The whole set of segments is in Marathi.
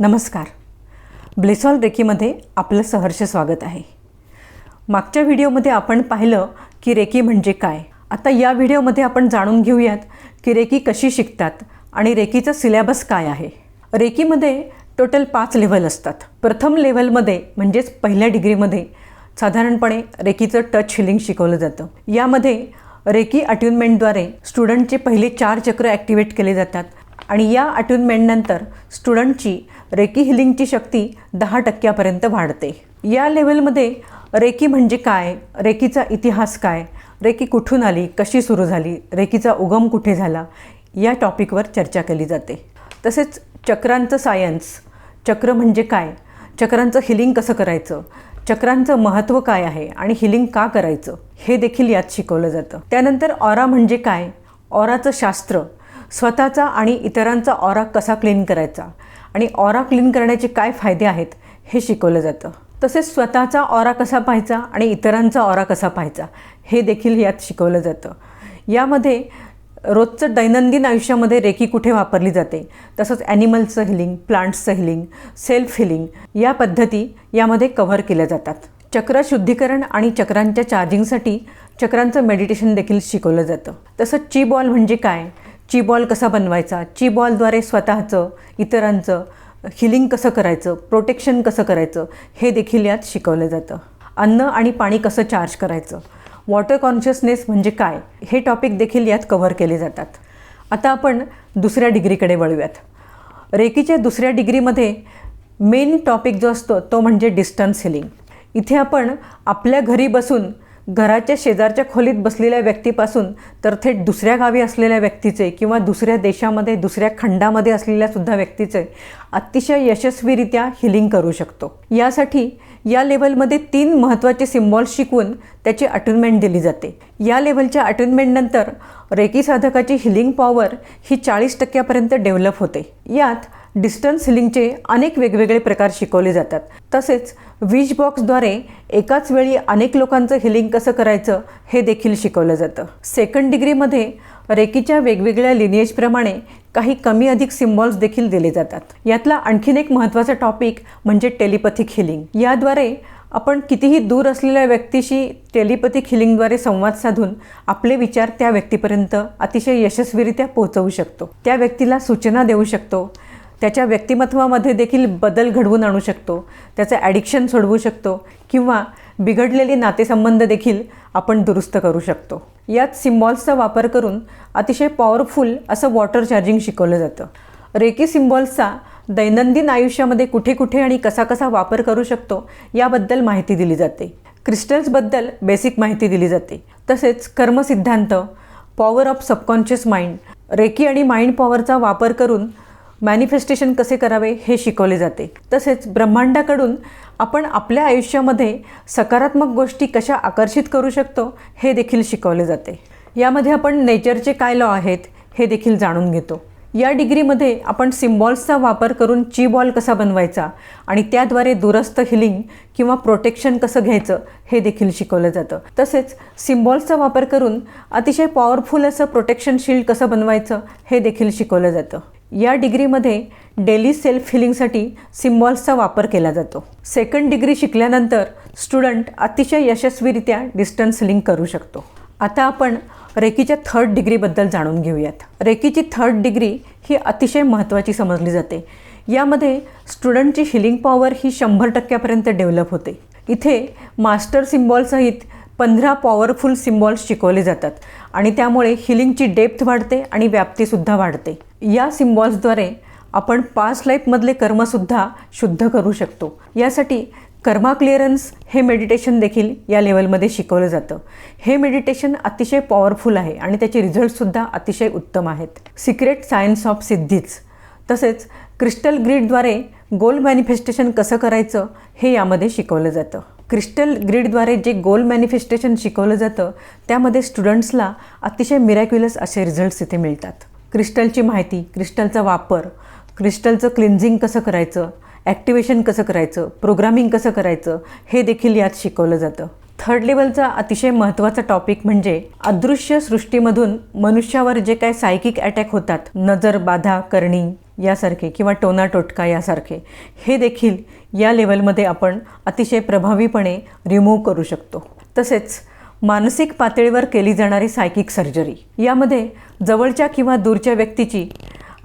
नमस्कार. ब्लेसॉल रेकीमध्ये आपलं सहर्ष स्वागत आहे. मागच्या व्हिडिओमध्ये आपण पाहिलं की रेकी म्हणजे काय. आता या व्हिडिओमध्ये आपण जाणून घेऊयात की रेकी कशी शिकतात आणि रेकीचा सिलेबस काय आहे. रेकीमध्ये टोटल पाच लेव्हल असतात. प्रथम लेव्हलमध्ये म्हणजेच पहिल्या डिग्रीमध्ये साधारणपणे रेकीचं टच हिलिंग शिकवलं जातं. यामध्ये रेकी अट्युनमेंटद्वारे स्टुडंटचे पहिले चार चक्र ॲक्टिवेट केले जातात. आणि या अट्युनमेंटनंतर स्टुडंटची रेकी हिलिंगची शक्ती दहा टक्क्यापर्यंत वाढते. या लेवलमध्ये रेकी म्हणजे काय? रेकीचा इतिहास काय? रेकी कुठून आली? कशी सुरू झाली? रेकीचा उगम कुठे झाला? या टॉपिकवर चर्चा केली जाते. तसेच चक्रांचं सायन्स चक्र म्हणजे काय? चक्रांचं हिलिंग कसं करायचं? चक्रांचं महत्त्व काय आहे आणि हिलिंग का करायचं? हे देखील यात शिकवलं जातं. त्यानंतर ऑरा म्हणजे काय? ऑराचं शास्त्र स्वतःचा आणि इतरांचा ऑरा कसा क्लीन करायचा? आणि ऑरा क्लीन करण्याचे काय फायदे आहेत हे शिकवलं जातं. तसेच स्वतःचा ऑरा कसा पाहायचा आणि इतरांचा ऑरा कसा पाहायचा हे देखील यात शिकवलं जातं. यामध्ये रोजचं दैनंदिन आयुष्यामध्ये रेकी कुठे वापरली जाते? तसंच ॲनिमल्सचं हिलिंग प्लांट्सचं हिलिंग सेल्फ हिलिंग या पद्धती यामध्ये कव्हर केल्या जातात. चक्र शुद्धीकरण आणि चक्रांच्या चार्जिंगसाठी चक्रांचं मेडिटेशन देखील शिकवलं जातं. तसंच ची बॉल म्हणजे काय? चीबॉल कसा बनवायचा? चीबॉलद्वारे स्वतःचं इतरांचं हिलिंग कसं करायचं? प्रोटेक्शन कसं करायचं? हे देखील यात शिकवलं जातं. अन्न आणि पाणी कसं चार्ज करायचं? वॉटर कॉन्शियसनेस म्हणजे काय? हे टॉपिक देखील यात कव्हर केले जातात. आता आपण दुसऱ्या डिग्रीकडे वळूयात. रेकीच्या दुसऱ्या डिग्रीमध्ये मेन टॉपिक जो असतो तो म्हणजे डिस्टन्स हिलिंग इथे आपण आपल्या घरी बसून घराच्या शेजारच्या खोलीत बसलेल्या व्यक्तीपासून तर थेट दुसऱ्या गावी असलेल्या व्यक्तीचे किंवा दुसऱ्या देशामध्ये दुसऱ्या खंडामध्ये असलेल्या सुद्धा व्यक्तीचे अतिशय यशस्वीरित्या हिलिंग करू शकतो. यासाठी या लेवलमध्ये तीन महत्त्वाचे सिम्बॉल्स शिकवून त्याची अटेनमेंट दिली जाते. या लेवलच्या अटेनमेंटनंतर रेकी साधकाची हिलिंग पॉवर ही चाळीस टक्क्यापर्यंत डेव्हलप होते. यात डिस्टन्स हिलिंगचे अनेक वेगवेगळे प्रकार शिकवले जातात. तसेच विश बॉक्सद्वारे एकाच वेळी अनेक लोकांचं हिलिंग कसं करायचं हे देखील शिकवलं जातं. सेकंड डिग्रीमध्ये रेकीच्या वेगवेगळ्या लिनिएजप्रमाणे काही कमी अधिक सिम्बॉल्स देखील दिले जातात. यातला आणखीन एक महत्त्वाचा टॉपिक म्हणजे टेलिपथिक हिलिंग. याद्वारे आपण कितीही दूर असलेल्या व्यक्तीशी टेलिपथिक हिलिंगद्वारे संवाद साधून आपले विचार त्या व्यक्तीपर्यंत अतिशय यशस्वीरित्या पोहोचवू शकतो. त्या व्यक्तीला सूचना देऊ शकतो. त्याच्या व्यक्तिमत्वामध्ये देखील बदल घडवून आणू शकतो. त्याचं ॲडिक्शन सोडवू शकतो किंवा बिघडलेले नातेसंबंध देखील आपण दुरुस्त करू शकतो. यात सिम्बॉल्सचा वापर करून अतिशय पॉवरफुल असं वॉटर चार्जिंग शिकवलं जातं. रेकी सिम्बॉल्सचा दैनंदिन आयुष्यामध्ये कुठे कुठे आणि कसा कसा वापर करू शकतो याबद्दल माहिती दिली जाते. क्रिस्टल्सबद्दल बेसिक माहिती दिली जाते. तसेच कर्मसिद्धांत power of subconscious mind reiki आणि माइंड पॉवरचा वापर करून मॅनिफेस्टेशन कसे करावे हे शिकवले जाते. तसेच ब्रह्मांडाकडून आपण आपल्या आयुष्यामध्ये सकारात्मक गोष्टी कशा आकर्षित करू शकतो हे देखील शिकवले जाते. यामध्ये आपण नेचरचे काय लॉ आहेत हे देखील जाणून घेतो. या डिग्रीमध्ये आपण सिम्बॉल्सचा वापर करून ची बॉल कसा बनवायचा आणि त्याद्वारे दुरस्त हिलिंग किंवा प्रोटेक्शन कसं घ्यायचं हे देखील शिकवलं जातं. तसेच सिम्बॉल्सचा वापर करून अतिशय पॉवरफुल असं प्रोटेक्शन शील्ड कसं बनवायचं हे देखील शिकवलं जातं. या डिग्रीमध्ये डेली सेल्फ हिलिंगसाठी सिम्बॉल्सचा वापर केला जातो. सेकंड डिग्री शिकल्यानंतर स्टुडंट अतिशय यशस्वीरित्या डिस्टन्स हिलिंग करू शकतो. आता आपण रेकीच्या थर्ड डिग्रीबद्दल जाणून घेऊयात. रेकीची थर्ड डिग्री ही अतिशय महत्त्वाची समजली जाते. यामध्ये स्टुडंटची हिलिंग पॉवर ही शंभर टक्क्यापर्यंत डेव्हलप होते. इथे मास्टर सिम्बॉलसहित पंधरा पॉवरफुल सिम्बॉल्स शिकवले जातात. आणि त्यामुळे हिलिंगची डेप्थ वाढते आणि व्याप्तीसुद्धा वाढते. या सिम्बॉल्सद्वारे आपण पास्ट लाईफमधले कर्मसुद्धा शुद्ध करू शकतो. यासाठी कर्मा क्लिअरन्स हे मेडिटेशन देखील या लेवलमध्ये शिकवलं जातं. हे मेडिटेशन अतिशय पॉवरफुल आहे आणि त्याचे रिझल्टसुद्धा अतिशय उत्तम आहेत. सिक्रेट सायन्स ऑफ सिद्धीच तसेच क्रिस्टल ग्रीडद्वारे गोल मॅनिफेस्टेशन कसं करायचं हे यामध्ये शिकवलं जातं. क्रिस्टल ग्रीडद्वारे जे गोल मॅनिफेस्टेशन शिकवलं जातं त्यामध्ये स्टुडंट्सला अतिशय मिरॅक्युलस असे रिझल्ट्स इथे मिळतात. क्रिस्टलची माहिती क्रिस्टलचा वापर क्रिस्टलचं क्लिन्झिंग कसं करायचं ॲक्टिवेशन कसं करायचं प्रोग्रामिंग कसं करायचं हे देखील यात शिकवलं जातं. थर्ड लेवलचा अतिशय महत्त्वाचा टॉपिक म्हणजे अदृश्य सृष्टीमधून मनुष्यावर जे काय सायकिक अटॅक होतात नजर बाधा करणी यासारखे किंवा टोना टोटका यासारखे हे देखील या लेवलमध्ये आपण अतिशय प्रभावीपणे रिमूव्ह करू शकतो. तसेच मानसिक पातळीवर केली जाणारी सायकिक सर्जरी यामध्ये जवळच्या किंवा दूरच्या व्यक्तीची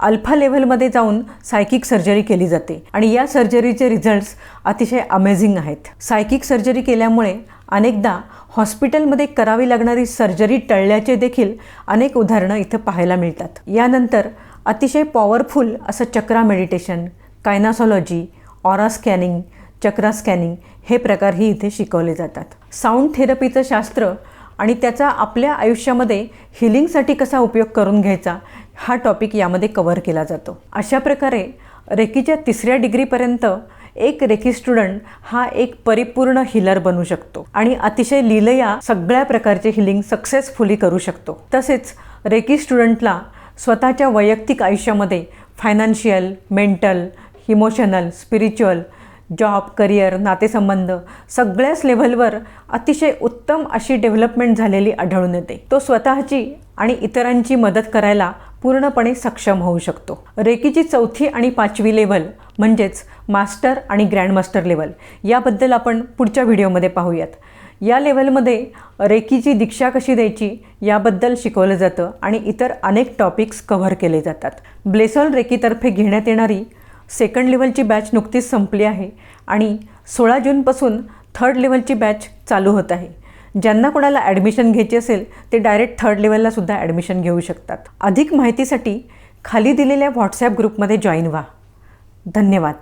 अल्फा लेव्हलमध्ये जाऊन सायकिक सर्जरी केली जाते. आणि या सर्जरीचे रिझल्ट्स अतिशय अमेझिंग आहेत. सायकिक सर्जरी केल्यामुळे अनेकदा हॉस्पिटलमध्ये करावी लागणारी सर्जरी टळल्याचे देखील अनेक उदाहरणं इथं पाहायला मिळतात. यानंतर अतिशय पॉवरफुल असं chakra meditation kinesiology aura scanning chakra scanning हे प्रकारही इथे शिकवले जातात. साऊंड थेरपीचं शास्त्र आणि त्याचा आपल्या आयुष्यामध्ये हिलिंगसाठी कसा उपयोग करून घ्यायचा हा टॉपिक यामध्ये कव्हर केला जातो. अशा प्रकारे रेकीच्या तिसऱ्या डिग्रीपर्यंत एक रेकी स्टुडंट हा एक परिपूर्ण हिलर बनू शकतो आणि अतिशय लिलया सगळ्या प्रकारचे हिलिंग सक्सेसफुली करू शकतो. तसेच रेकी स्टुडंटला स्वतःच्या वैयक्तिक आयुष्यामध्ये financial mental emotional spiritual job career नातेसंबंध सगळ्याच लेव्हलवर अतिशय उत्तम अशी डेव्हलपमेंट झालेली आढळून येते. तो स्वतःची आणि इतरांची मदत करायला पूर्णपणे सक्षम होऊ शकतो. रेकीची चौथी आणि पाचवी लेवल म्हणजेच मास्टर आणि ग्रँडमास्टर लेवल याबद्दल आपण पुढच्या व्हिडिओमध्ये पाहूयात. या लेवलमध्ये रेकीची दीक्षा कशी द्यायची याबद्दल शिकवलं जातं आणि इतर अनेक टॉपिक्स कव्हर केले जातात. ब्लेसॉल रेकीतर्फे घेण्यात येणारी सेकंड लेवलची बॅच नुकतीच संपली आहे आणि सोळा जूनपासून थर्ड लेवलची बॅच चालू होत आहे. ज्यांना कोणाला ॲडमिशन घ्यायची असेल ते डायरेक्ट थर्ड लेवलला सुद्धा ॲडमिशन घेऊ शकतात. अधिक माहितीसाठी खाली दिलेल्या व्हॉट्सॲप ग्रुपमध्ये जॉईन व्हा. धन्यवाद.